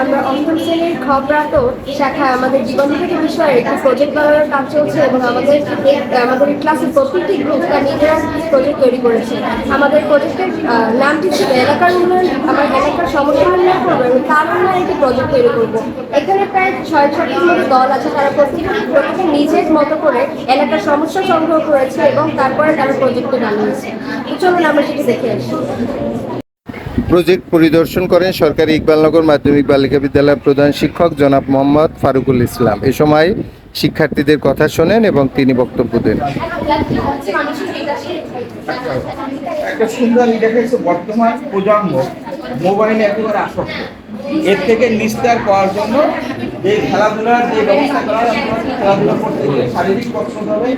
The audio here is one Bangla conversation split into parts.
আমরা অষ্টম শ্রেণির খবরাত শাখায় আমাদের জীবন থেকে বিষয়ে একটি প্রজেক্ট বানানোর কাজ চলছে এবং আমাদের আমাদের ক্লাসের প্রত্যেকটি গ্রুপ তার নিজেরা প্রজেক্ট তৈরি করেছে। আমাদের প্রজেক্টের নামটি ছিল এলাকার উন্নয়ন আমার এলাকার সমস্যা উন্নয়ন করব এবং তার উন্নয়নে একটি প্রজেক্ট তৈরি করব। এখানে প্রায় ছয় ছটির মতো দল আছে, তারা প্রত্যেকটি প্রত্যেকে নিজের মতো করে এলাকার সমস্যা সংগ্রহ করেছে এবং তারপরে তারা প্রজেক্টে বানিয়েছে। চলুন আমরা সেটি দেখে আসি। প্রজেক্ট পরিদর্শন করেন সরকারি ইকবালনগর মাধ্যমিক বালিকা বিদ্যালয়ের প্রধান শিক্ষক জনাব মোহাম্মদ ফারুকুল ইসলাম। এ সময় শিক্ষার্থীদের কথা শোনেন এবং তিনি বক্তব্য দেন। একটা সুন্দর বর্তমান প্রজন্ম মোবাইলে একেবারে আসক্ত। এর থেকে নিস্তার পাওয়ার জন্য যে খেলাধুলার যে ব্যবস্থা করা খেলাধুলা করতে গেলে শারীরিক কসরত হবে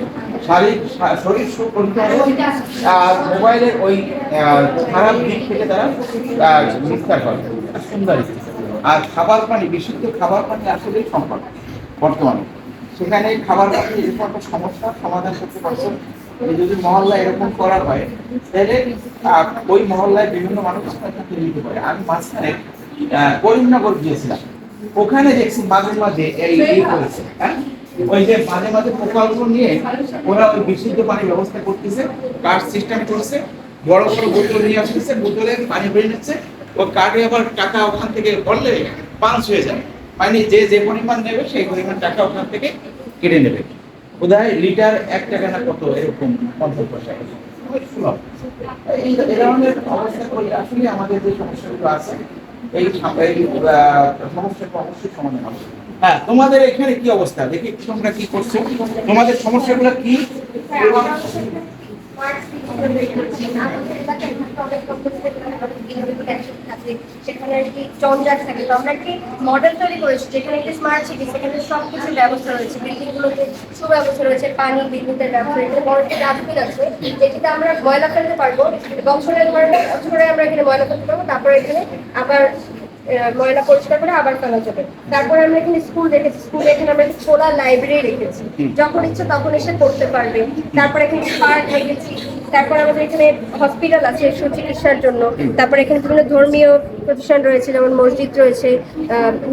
শারীরিক শরীর সুখ আর মোবাইলের ওই খারাপ দিক থেকে তারা নিস্তার পাবে সুন্দর। আর খাবার পানি বিশুদ্ধ খাবার পানি আসলেই সংকট বর্তমানে। সেখানে খাবার পানি এরকম একটা সমস্যার সমাধান করতে পারছেন। যদি মহল্লা এরকম করা হয় তাহলে ওই মহল্লায় বিভিন্ন মানুষ নিতে পারে আমি মাঝখানে করিমনগর গিয়েছিলাম। ওখানে দেখছি মাঝে মাঝে এই এই করেছে হ্যাঁ? ওই যে মাঝে মাঝে প্রকল্প নিয়ে ওরা ওই বিশুদ্ধ পানি ব্যবস্থা করতেছে কার্ড সিস্টেম করছে, বড় বড় বোতল নিয়ে আসতেছে, বোতলে পানি ভরে নিচ্ছে ও কার্ডে আবার টাকা ওখান থেকে করলে পাঁচ হয়ে যায়। মানে যে যে পরিমাণ নেবে, সেই পরিমাণ টাকা ওখান থেকে কেটে নেবে। বোধহয় লিটার এক টাকা না কত এরকম পঞ্চাশ পয়সা এই ধরনের অবস্থা করলে আসলে আমাদের যে সমস্যাগুলো আছে, এই সমস্যাটা অবশ্যই সমাধান হবে। হ্যাঁ তোমাদের এখানে কি অবস্থা? দেখি তোমরা কি করছ। তোমাদের সমস্যাগুলো কি? থাকে তো আমরা মডেল তৈরি করেছি যেখানে একটি স্মার্ট সিটি সেখানে ব্যবস্থা রয়েছে সুব্যবস্থা রয়েছে। পানি, বিদ্যুতের ব্যবস্থা এখানে বড় আছে যেটিতে আমরা ময়লা ফেলতে পারব বছরে আমরা এখানে পারব তারপরে এখানে আবার ময়লা পরিষ্কার করে আবার ফেলা যাবে। তারপরে আমরা এখানে স্কুল দেখেছি, স্কুল এখানে আমরা খোলা লাইব্রেরি রেখেছি। যখন ইচ্ছে তখন এসে পড়তে পারবে। তারপরে এখানে পার্ক রেখেছি তারপর আমাদের এখানে হসপিটাল আছে সুচিকিৎসার জন্য। তারপরে এখানে বিভিন্ন ধর্মীয় প্রতিষ্ঠান রয়েছে, যেমন মসজিদ রয়েছে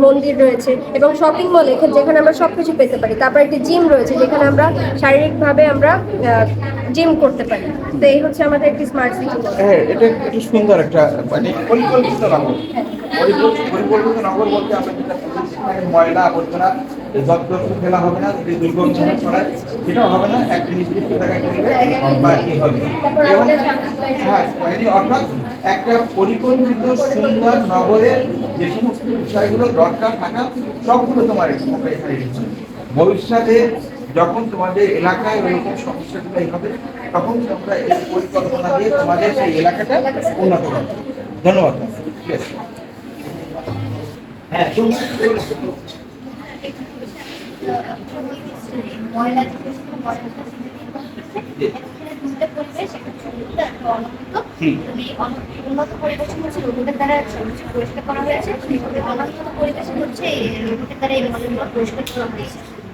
মন্দির রয়েছে এবং শপিং মল এখানে যেখানে আমরা সব কিছু পেতে পারি। তারপর একটি জিম রয়েছে যেখানে আমরা শারীরিকভাবে আমরা জিম করতে পারি। তো এই হচ্ছে আমাদের একটি স্মার্ট সিটি হ্যাঁ এটা এটা সুন্দর একটা মানে পরিকল্পিত নগর। পরিকল্পিত নগর বলতে আমরা যেটা ময়লা আবর্জনা হবে না যদি ছড়ায় সেটাও হবে না একটা নির্দিষ্ট জায়গায় হবে? এবং হ্যাঁ মানে অর্থাৎ একটা পরিকল্পিত সুন্দর নগরের যে সমস্ত বিষয়গুলো দরকার থাকা সবগুলো তোমার এখানে ভবিষ্যতে যখন তোমাদের এলাকায় ওইরকম সমস্যাগুলো হবে তখন তোমরা এই পরিকল্পনা দিয়ে তোমাদের সেই এলাকাটা উন্নত করবে ধন্যবাদ। ঠিক আছে হ্যাঁ তুমি ময়লা থেকে শুরু করে দুধে পরিবেশ একটা সুন্দর একটা করা করা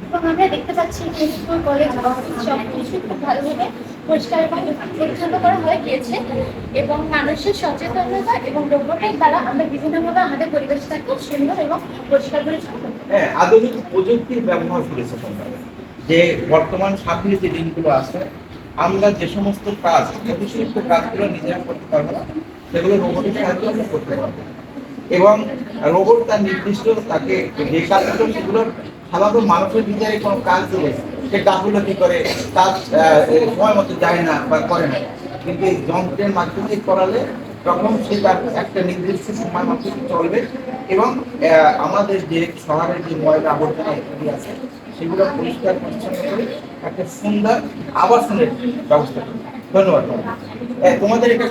এবং আমরা দেখতে পাচ্ছি কলেজ খুব ভালোভাবে পরিষ্কার পরিচ্ছন্ন করা হয়ে গিয়েছে এবং মানুষের সচেতনতা এবং রোবটের দ্বারা আমরা বিভিন্নভাবে আমাদের পরিবেশটাকে সুন্দর এবং পরিষ্কার পারি। হ্যাঁ আধুনিক প্রযুক্তির ব্যবহার করেছে তোমরা যে বর্তমান সামনে যে দিনগুলো আছে, আমরা যে সমস্ত কাজ অতিরিক্ত কাজগুলো নিজেরা করতে পারব না, সেগুলো রোবটের সাহায্যে আমরা করতে পারব। এবং রোবট তার নির্দিষ্ট তাকে যে কাজগুলো সেগুলো সাধারণত মানুষের নিজের কোনো কাজ দিলে, সে কাজগুলো কি করে? কাজ সময় মতো যায় না বা করে না। কিন্তু এই যন্ত্রের মাধ্যমে করালে তখন সে তার একটা নির্দিষ্ট সময় মতো চলবে এবং আমাদের যে শহরের যে ময়লা আবর্জনা ইত্যাদি আছে সেগুলো পরিষ্কার পরিচ্ছন্ন করে একটা সুন্দর আবাসনের ব্যবস্থা করবে ধন্যবাদ। তোমাদের এটা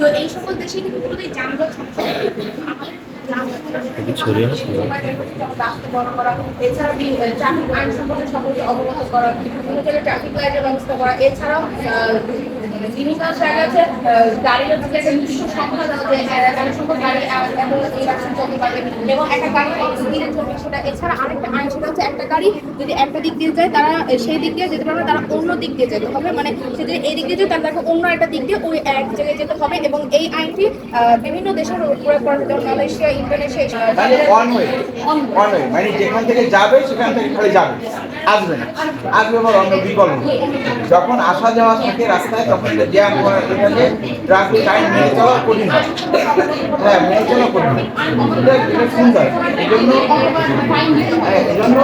তো এই সকল দেশে কিন্তু পুরোটাই করা এছাড়া ট্রাফিক আইন সম্পর্কে সকলকে অবগত করা বিভিন্ন ট্রাফিক লাইটের ব্যবস্থা করা এছাড়াও আহ, বিভিন্ন জায়গা আছে আহ, গাড়ির হচ্ছে একটা নির্দিষ্ট সংখ্যা দেওয়া যে গাড়ির গাড়ি ইলেকশন চলতে পারবে এবং একটা গাড়ি কত চলবে সেটা এছাড়া আরেকটা আইন সেটা হচ্ছে একটা গাড়ি যদি একটা দিক দিয়ে যায় তারা সেই দিক দিয়ে যেতে পারবে তারা অন্য দিক দিয়ে যেতে হবে। মানে সে যদি এই দিক দিয়ে যায় তাহলে তাকে অন্য একটা দিক দিয়ে ওই এক জায়গায় যেতে হবে। এবং এই আইনটি বিভিন্ন দেশের উপরে করা যেমন মালয়েশিয়া ইন্দোনেশিয়া মানে মানে যেখান থেকে যাবে সেখান থেকে খালি যাবে আসবে না। আসবে আবার অন্য বিকল্প। যখন আসা যাওয়া থাকে রাস্তায় তখন এটা জ্যাম হয় এটাকে ট্রাফিক আইন মেনে চলা কঠিন হয়। হ্যাঁ মেনে চলা কঠিন এটা এটা সুন্দর। এই জন্য হ্যাঁ, এই জন্য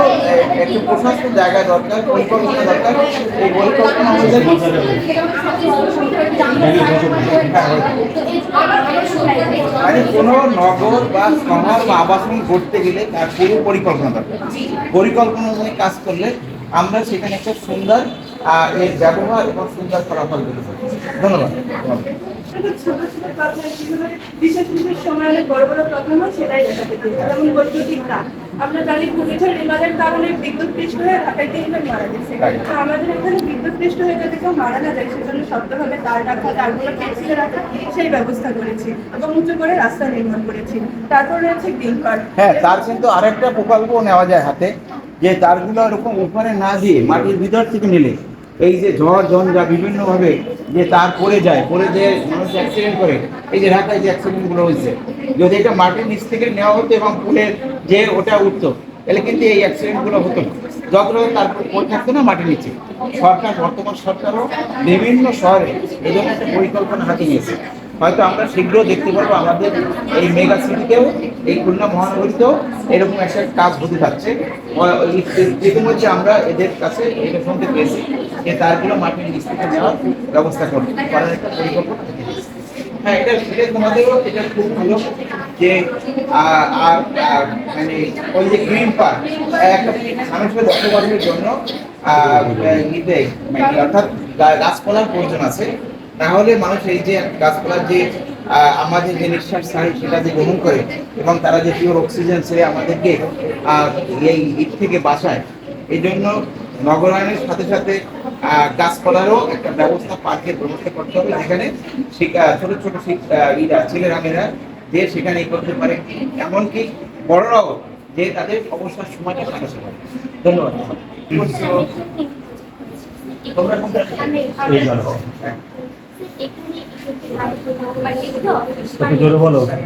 একটু প্রশস্ত জায়গা দরকার পরিকল্পনা দরকার। এই পরিকল্পনা অনুযায়ী মানে কোনো নগর বা শহর বা আবাসন করতে গেলে তার পুরো পরিকল্পনা দরকার। পরিকল্পনা কাজ করলে আমরা সেখানে একটা সুন্দর এর ব্যবহার এবং সুন্দর ফলাফল পারি। ধন্যবাদ। ছোট ছোট বিশেষ বিশেষ সময় অনেক বড় বড় প্রবলেম সেটাই যেমন বৈদ্যুতিক তার আমরা জানি ঘূর্ণিঝড় নির্মাণের কারণে বিদ্যুৎ পৃষ্ঠ হয়ে ঢাকায় তিনজন মারা গেছে। তো আমাদের এখানে বিদ্যুৎ পৃষ্ঠ হয়ে যদি কেউ মারা না যায় সেজন্য শক্তভাবে তার রাখা তারগুলো পেন্সিলে রাখা সেই ব্যবস্থা করেছি এবং উঁচু করে রাস্তা নির্মাণ করেছি। তারপর রয়েছে গ্রিন কার্ড। হ্যাঁ তার কিন্তু আরেকটা প্রকল্প নেওয়া যায় হাতে। যে তারগুলো ওরকম উপরে না দিয়ে মাটির ভিতর থেকে নিলে, এই যে ঝড়, ঝঞ্ঝা বিভিন্নভাবে যে তার পড়ে যায়, পড়ে যে মানুষ অ্যাক্সিডেন্ট করে, এই যে ঢাকায় যে অ্যাক্সিডেন্টগুলো হয়েছে, যদি এটা মাটির নিচ থেকে নেওয়া হতো এবং পুলের যে ওটা উঠতো, তাহলে কিন্তু এই অ্যাক্সিডেন্টগুলো হতো না। যতটা তারপর পড়ে থাকতো না মাটির নিচে। সরকার, বর্তমান সরকারও বিভিন্ন শহরে এই জন্য একটা পরিকল্পনা হাতে নিয়েছে। হয়তো আমরা শীঘ্র দেখতে পারব আমাদের এই মেগা সিটিতেও, এই খুলনা মহানগরীতেও এরকম একটা কাজ হতে থাকছে। ইতিমধ্যে আমরা এদের কাছে এটা শুনতে পেয়েছি যে তারগুলো মাটির নিচ থেকে নেওয়ার ব্যবস্থা করবে। করার একটা পরিকল্পনা থাকে। হ্যাঁ এটা এটা তোমাদেরও এটা খুব ভালো যে আর মানে ওই যে গ্রিন পার্ক একটা মানুষের বসবাসের জন্য মানে অর্থাৎ গাছপালার প্রয়োজন আছে। তাহলে মানুষ এই যে গাছপালার যে আমাদের যে নিঃশ্বাস ছাড়ে সেটা যে গ্রহণ করে এবং তারা যে পিওর অক্সিজেন সে আমাদেরকে এই ঈদ থেকে বাঁচায় এই জন্য নগরায়নের সাথে সাথে গাছপালারও একটা ব্যবস্থা পার্কের ব্যবস্থা করতে হবে। যেখানে ছোট ছোট ইরা ছেলেরা মেয়েরা যে সেখানে করতে পারে। এমনকি বড়রাও যে তাদের সমস্যার সময়টা কাটাতে পারে। ধন্যবাদ। তোমরা কোনটা জোরে হ্যাঁ।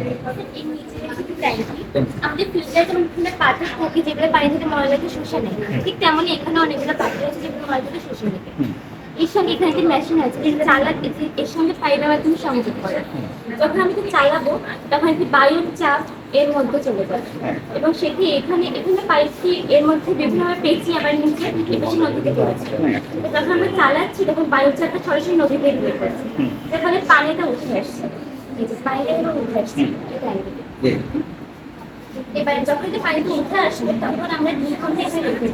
আমাদের ফিল্টার যেমন বিভিন্ন পাথর থাকে যেগুলো পানি থেকে ময়লাকে শুষে নেয় ঠিক তেমনই এখানে অনেকগুলো পাথর আছে যেগুলো ময়লাকে শুষে নেবে এর সঙ্গে এখানে একটা মেশিন আছে চালা এর সঙ্গে পাইপের মাধ্যমে সংযোগ করে। যখন আমি এটা চালাবো তখন একটি বায়ুর চাপ এর মধ্যে চলে যায়। এবং সেটি এখানে এখানে পাইপটি এর মধ্যে বিভিন্নভাবে পেঁচিয়ে আবার নিচে এপাশে নদীতে পড়েছে তো যখন আমরা চালাচ্ছি তখন বায়ুর চাপটা সরাসরি নদীতে গিয়ে পড়ছে যার ফলে পানিটা উঠে আসছে। পানিটা উঠে আসছে। এবার যখন যে পানিটা উঠে আসবে তখন আমরা দুই ঘণ্টা এখানে রেখে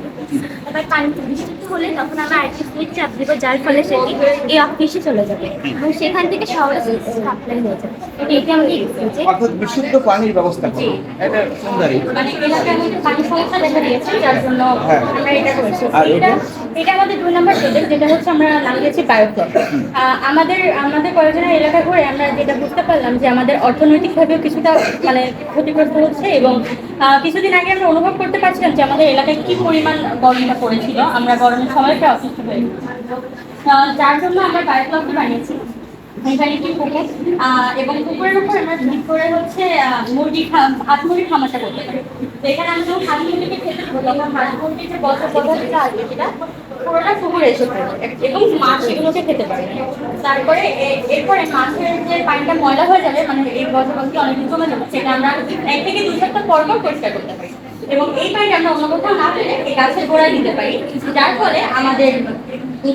এবার পানিতে বৃষ্টিতে হলে তখন আমরা আরেকটি সুইচ চাপ দেবো যার ফলে সেটি এই অফিসে চলে যাবে। এবং সেখান থেকে শহরে সাপ্লাই হয়ে যাবে। এটি আমাদের এক্সচেঞ্জে অর্থাৎ বিশুদ্ধ পানির ব্যবস্থা এটা সুন্দরী। মানে এলাকার মধ্যে পানি সমস্যা দেখা দিয়েছে যার জন্য হ্যাঁ। আমরা এটা করেছি। এটা? এটা? আমাদের দুই নম্বর প্রজেক্ট যেটা হচ্ছে আমরা নাম দিয়েছি বায়োফ্লক আমাদের আমাদের কয়েকজনের এলাকা ঘুরে আমরা যেটা বুঝতে পারলাম যে আমাদের অর্থনৈতিকভাবেও কিছুটা মানে ক্ষতিগ্রস্ত হচ্ছে এবং কিছুদিন আগে আমরা অনুভব করতে পারছিলাম যে আমাদের এলাকায় কি পরিমাণ গরমটা পড়েছিল। আমরা গরমের সময়টা অসুস্থ হয়ে যার জন্য আমরা বায়োফ্লকটি বানিয়েছি। একটি পুকুর এবং পুকুরের উপর আমরা ভিত করে হচ্ছে মুরগি হাঁস মুরগি খামারটা করতে পারি। তো এখানে আমরা যখন হাঁস মুরগিকে খেতে দেবো, তখন হাঁস মুরগির যে বছর পদ্ধতিটা আসবে সেটা পুরোটা পুকুরে এসে এবং মাছ সেগুলোকে খেতে পারে। তারপরে এরপরে মাছের যে পানিটা ময়লা হয়ে যাবে মানে এই বছর অনেকদিন কমে যাবে, সেটা আমরা এক থেকে দুই সপ্তাহ পর পর পরিষ্কার করতে পারি। এবং এই পানিটা আমরা অন্য কোথাও না ফেলে এই গাছের গোড়ায় দিতে পারি, যার ফলে আমাদের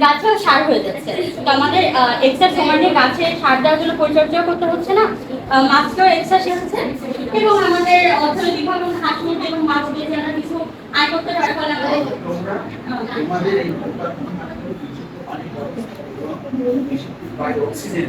গাছেও সার হয়ে যাচ্ছে। তো আমাদের এক্সট্রা সময় নিয়ে গাছে সার দেওয়ার জন্য পরিচর্যাও করতে হচ্ছে না? আহ, মাছকেও এক্সট্রা শিখছে এবং আমাদের অর্থনৈতিকভাবে হাঁস মুরগি এবং মাছ দিয়ে যে আমরা কিছু আয় করতে পারার ফলে আমাদের অক্সিজেন।